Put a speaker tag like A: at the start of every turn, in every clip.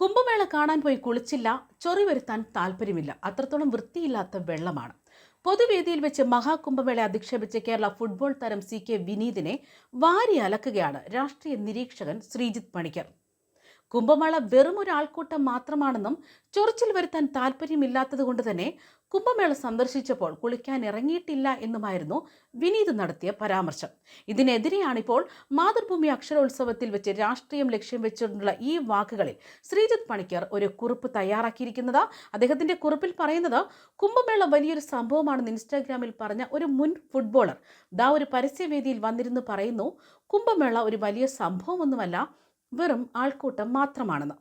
A: കുംഭമേള കാണാൻ പോയി കുളിച്ചില്ല ചൊറി വരുത്താൻ താല്പര്യമില്ല അത്രത്തോളം വൃത്തിയില്ലാത്ത വെള്ളമാണ്. പൊതുവേദിയിൽ വെച്ച് മഹാകുംഭമേള അധിക്ഷേപിച്ച കേരള ഫുട്ബോൾ താരം സി കെ വിനീതിനെ വാരി അലക്കുകയാണ് രാഷ്ട്രീയ നിരീക്ഷകൻ ശ്രീജിത്ത് പണിക്കർ. കുംഭമേള വെറും ഒരു ആൾക്കൂട്ടം മാത്രമാണെന്നും ചൊറിച്ചിൽ വരുത്താൻ താല്പര്യമില്ലാത്തത് കൊണ്ട് തന്നെ കുംഭമേള സന്ദർശിച്ചപ്പോൾ കുളിക്കാൻ ഇറങ്ങിയിട്ടില്ല എന്നുമായിരുന്നു വിനീത് നടത്തിയ പരാമർശം. ഇതിനെതിരെയാണിപ്പോൾ മാതൃഭൂമി അക്ഷരോത്സവത്തിൽ വെച്ച് രാഷ്ട്രീയം ലക്ഷ്യം വെച്ചിട്ടുള്ള ഈ വാക്കുകളിൽ ശ്രീജിത്ത് പണിക്കർ ഒരു കുറിപ്പ് തയ്യാറാക്കിയിരിക്കുന്നത്. അദ്ദേഹത്തിന്റെ കുറിപ്പിൽ പറയുന്നത് കുംഭമേള വലിയൊരു സംഭവമാണെന്ന് ഇൻസ്റ്റാഗ്രാമിൽ പറഞ്ഞ ഒരു മുൻ ഫുട്ബോളർ ദാ ഒരു പരസ്യവേദിയിൽ വന്നിരുന്നു പറയുന്നു കുംഭമേള ഒരു വലിയ സംഭവമൊന്നുമല്ല വെറും ആൾക്കൂട്ടം മാത്രമാണെന്ന്.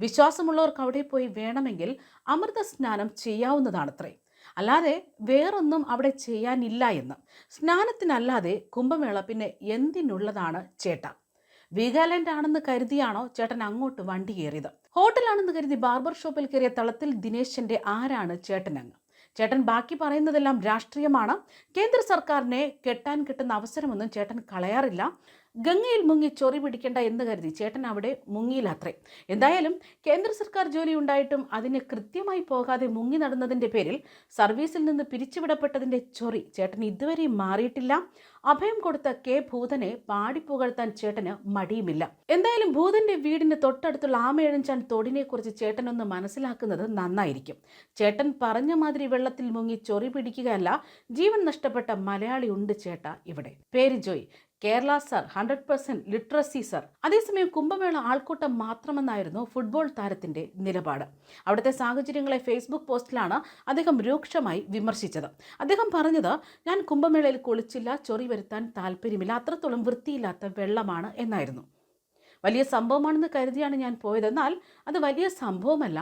A: വിശ്വാസമുള്ളവർക്ക് അവിടെ പോയി വേണമെങ്കിൽ അമൃത സ്നാനം ചെയ്യാവുന്നതാണത്രേ. അല്ലാതെ വേറൊന്നും അവിടെ ചെയ്യാനില്ല എന്ന്. സ്നാനത്തിനല്ലാതെ കുംഭമേള പിന്നെ എന്തിനുള്ളതാണ് ചേട്ട? വീഗാലാൻഡ് ആണെന്ന് കരുതിയാണോ ചേട്ടൻ അങ്ങോട്ട് വണ്ടി കയറിയത്? ഹോട്ടലാണെന്ന് കരുതി ബാർബർ ഷോപ്പിൽ കയറിയ തളത്തിൽ ദിനേശന്റെ ആരാണ് ചേട്ടനങ്ങ് ചേട്ടൻ ബാക്കി പറയുന്നതെല്ലാം രാഷ്ട്രീയമാണ്. കേന്ദ്ര സർക്കാരിനെ കെട്ടാൻ കിട്ടുന്ന അവസരമൊന്നും ചേട്ടൻ കളയാറില്ല. ഗംഗയിൽ മുങ്ങി ചൊറി പിടിക്കേണ്ട എന്ന് കരുതി ചേട്ടൻ അവിടെ മുങ്ങിയില്ലാത്രേ. എന്തായാലും കേന്ദ്ര സർക്കാർ ജോലി ഉണ്ടായിട്ടും അതിന് കൃത്യമായി പോകാതെ മുങ്ങി നടന്നതിന്റെ പേരിൽ സർവീസിൽ നിന്ന് പിരിച്ചുവിടപ്പെട്ടതിന്റെ ചൊറി ചേട്ടൻ ഇതുവരെയും മാറിയിട്ടില്ല. അഭയം കൊടുത്ത കെ ഭൂതനെ പാടിപ്പുകഴ്ത്താൻ ചേട്ടന് മടിയുമില്ല. എന്തായാലും ഭൂതന്റെ വീടിന് തൊട്ടടുത്തുള്ള ആമയഴഞ്ചാൻ തോടിനെക്കുറിച്ച് ചേട്ടനൊന്ന് മനസ്സിലാക്കുന്നത് നന്നായിരിക്കും. ചേട്ടൻ പറഞ്ഞ മാതിരി വെള്ളത്തിൽ മുങ്ങി ചൊറി പിടിക്കുകയല്ല ജീവൻ നഷ്ടപ്പെട്ട മലയാളി ഉണ്ട് ചേട്ട ഇവിടെ. പേര് Joy. Kerala sir hundred percent literacy sir. അതേസമയം കുംഭമേള ആൾക്കൂട്ടം മാത്രമെന്നായിരുന്നു ഫുട്ബോൾ താരത്തിന്റെ നിലപാട്. അവിടുത്തെ സാഹചര്യങ്ങളെ ഫേസ്ബുക്ക് പോസ്റ്റിലാണ് അദ്ദേഹം രൂക്ഷമായി വിമർശിച്ചത്. അദ്ദേഹം പറഞ്ഞത് ഞാൻ കുംഭമേളയിൽ കുളിച്ചില്ല ചൊറി വരുത്താൻ താല്പര്യമില്ല അത്രത്തോളം വൃത്തിയില്ലാത്ത വെള്ളമാണ് എന്നായിരുന്നു. വലിയ സംഭവമാണെന്ന് കരുതിയാണ് ഞാൻ പോയതെന്നാൽ അത് വലിയ സംഭവമല്ല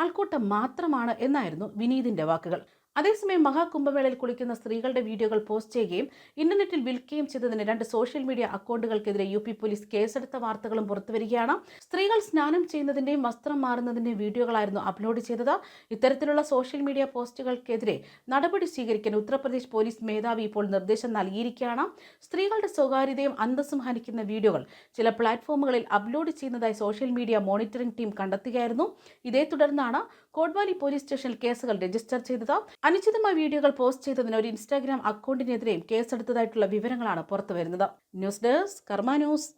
A: ആൾക്കൂട്ടം മാത്രമാണ് എന്നായിരുന്നു വിനീതിന്റെ വാക്കുകൾ. അതേസമയം മഹാകുംഭമേളയിൽ കുളിക്കുന്ന സ്ത്രീകളുടെ വീഡിയോകൾ പോസ്റ്റ് ചെയ്യുകയും ഇന്റർനെറ്റിൽ വിൽക്കുകയും ചെയ്തതിന് രണ്ട് സോഷ്യൽ മീഡിയ അക്കൗണ്ടുകൾക്കെതിരെ യു പി പോലീസ് കേസെടുത്ത വാർത്തകളും പുറത്തുവരികയാണ് സ്ത്രീകൾ സ്നാനം ചെയ്യുന്നതിന്റെയും വസ്ത്രം മാറുന്നതിന്റെയും വീഡിയോകളായിരുന്നു അപ്ലോഡ് ചെയ്തത്. ഇത്തരത്തിലുള്ള സോഷ്യൽ മീഡിയ പോസ്റ്റുകൾക്കെതിരെ നടപടി സ്വീകരിക്കാൻ ഉത്തർപ്രദേശ് പോലീസ് മേധാവി ഇപ്പോൾ നിർദ്ദേശം നൽകിയിരിക്കുകയാണ്. സ്ത്രീകളുടെ സ്വകാര്യതയും അന്തസ്സും ഹനിക്കുന്ന വീഡിയോകൾ ചില പ്ലാറ്റ്ഫോമുകളിൽ അപ്ലോഡ് ചെയ്യുന്നതായി സോഷ്യൽ മീഡിയ മോണിറ്ററിംഗ് ടീം കണ്ടെത്തുകയായിരുന്നു. ഇതേ തുടർന്നാണ് കോട്ട്വാലി പോലീസ് സ്റ്റേഷനിൽ കേസുകൾ രജിസ്റ്റർ ചെയ്തത്. അനുചിതമായ വീഡിയോകൾ പോസ്റ്റ് ചെയ്തതിന് ഒരു ഇൻസ്റ്റാഗ്രാം അക്കൗണ്ടിനെതിരെയും കേസെടുത്തതായിട്ടുള്ള വിവരങ്ങളാണ് പുറത്തുവരുന്നത്. News desk Karma news.